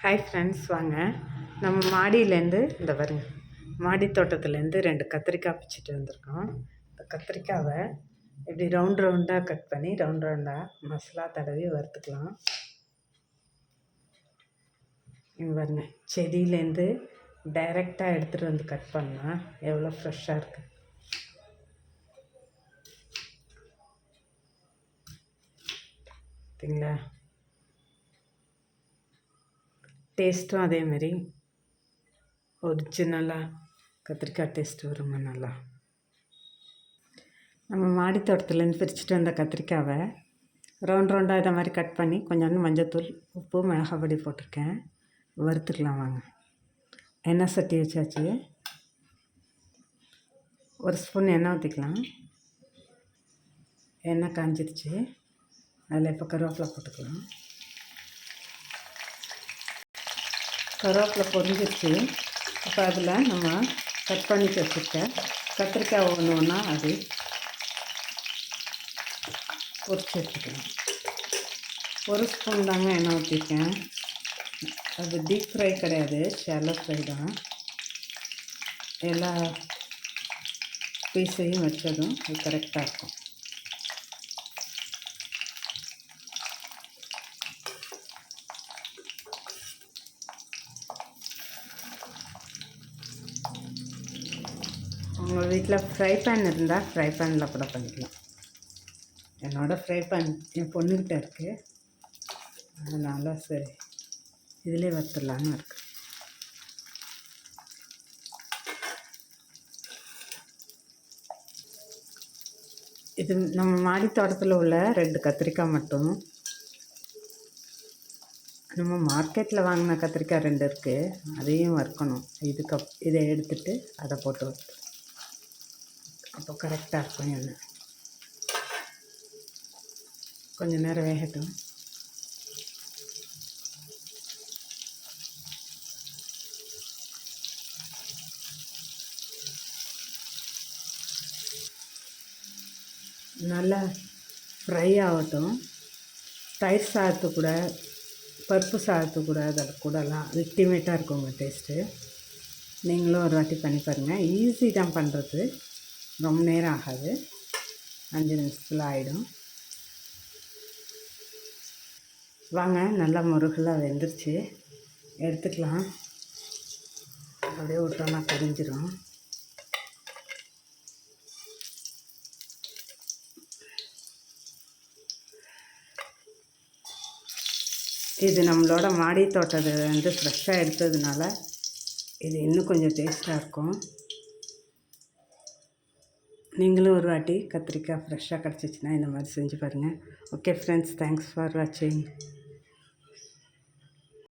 Hi friends வாங்க. நம்ம மாடியிலேருந்து இந்த வருங்க மாடி தோட்டத்துலேருந்து ரெண்டு கத்திரிக்காய் பிச்சுட்டு வந்திருக்கோம். இந்த கத்திரிக்காவை இப்படி ரவுண்ட் ரவுண்டாக கட் பண்ணி ரவுண்ட் ரவுண்டாக மசாலா தடவி வறுத்துக்கலாம். இங்கே பாருங்க செடியிலேருந்து டைரெக்டாக எடுத்துகிட்டு வந்து கட் பண்ணால் எவ்வளோ ஃப்ரெஷ்ஷாக இருக்குது பார்த்தீங்களா டேஸ்ட்டும் அதேமாரி ஒரிஜினலாக கத்திரிக்காய் டேஸ்ட் வருங்க நல்லா. நம்ம மாடி தோட்டத்துலேருந்து பிரிச்சுட்டு வந்த கத்திரிக்காவை ரவுண்ட் ரவுண்டாக இதை மாதிரி கட் பண்ணி கொஞ்சோண்டு மஞ்சத்தூள் உப்பு மிளகாய் பொடி போட்டிருக்கேன். வறுத்துக்கலாம் வாங்க. எண்ணெய் சட்டி வச்சாச்சு. ஒரு ஸ்பூன் எண்ணெய் ஊற்றிக்கலாம் எண்ணெய் காஞ்சிருச்சு. அதில் இப்போ கருவேப்பிலை போட்டுக்கலாம். கருவேப்பிலை பொரிஞ்சிருச்சு. இப்போ அதில் நம்ம கட் பண்ணி வச்சுருக்க கத்திரிக்காய் ஒன்று ஒன்றா அது பொரிச்சு வச்சுக்கணும் ஒரு ஸ்பூன் தாங்க எண்ணெய் ஊற்றிருக்கேன். அது டீப் ஃப்ரை கிடையாது ஷெல்ல ஃப்ரை தான். எல்லா பீஸையும் வச்சதும் அது கரெக்டாக இருக்கும். உங்கள் வீட்டில் ஃப்ரை பேன் இருந்தால் ஃப்ரை பேனில் கூட பண்ணிக்கலாம். என்னோடய ஃப்ரை பேன் என் பொண்ணுக்கிட்ட இருக்குது அதனால் சரி இதிலே வறுத்துடலான்னு இருக்கு. இது நம்ம மாடி தோட்டத்தில் உள்ள ரெண்டு கத்திரிக்காய் மட்டும். நம்ம மார்க்கெட்டில் வாங்கின கத்திரிக்காய் ரெண்டு இருக்குது அதையும் வறுக்கணும். இதுக்கு இதை எடுத்துகிட்டு அதை போட்டு வறுத்து அப்போ கரெக்டாக இருக்கும் எண்ணெய் கொஞ்சம் நேரம் வேகட்டும். நல்லா ஃப்ரை ஆகட்டும். தயிர் சாதத்து கூட பருப்பு சாதத்து கூட அதில் கூடலாம். அல்டிமேட்டாக இருக்குங்க டேஸ்ட்டு நீங்களும் ஒரு வாட்டி பண்ணி பாருங்கள் ஈஸி தான் பண்ணுறது ரொம்ப நேரம் ஆகாது. அஞ்சு நிமிஷத்தில் ஆகிடும் வாங்க நல்லா முருகலாக வெந்துருச்சு. எடுத்துக்கலாம். அப்படியே விட்டோம்னா தெரிஞ்சிடும் இது நம்மளோட மாடி தோட்டத்தை வந்து ஃப்ரெஷ்ஷாக எடுத்ததுனால இது இன்னும் கொஞ்சம் டேஸ்ட்டாக இருக்கும். நீங்களும் ஒரு வாட்டி கத்திரிக்காய் ஃப்ரெஷ்ஷாக கிடச்சிச்சின்னா இந்த மாதிரி செஞ்சு பாருங்கள் ஓகே ஃப்ரெண்ட்ஸ் தேங்க்ஸ் ஃபார் வாட்சிங்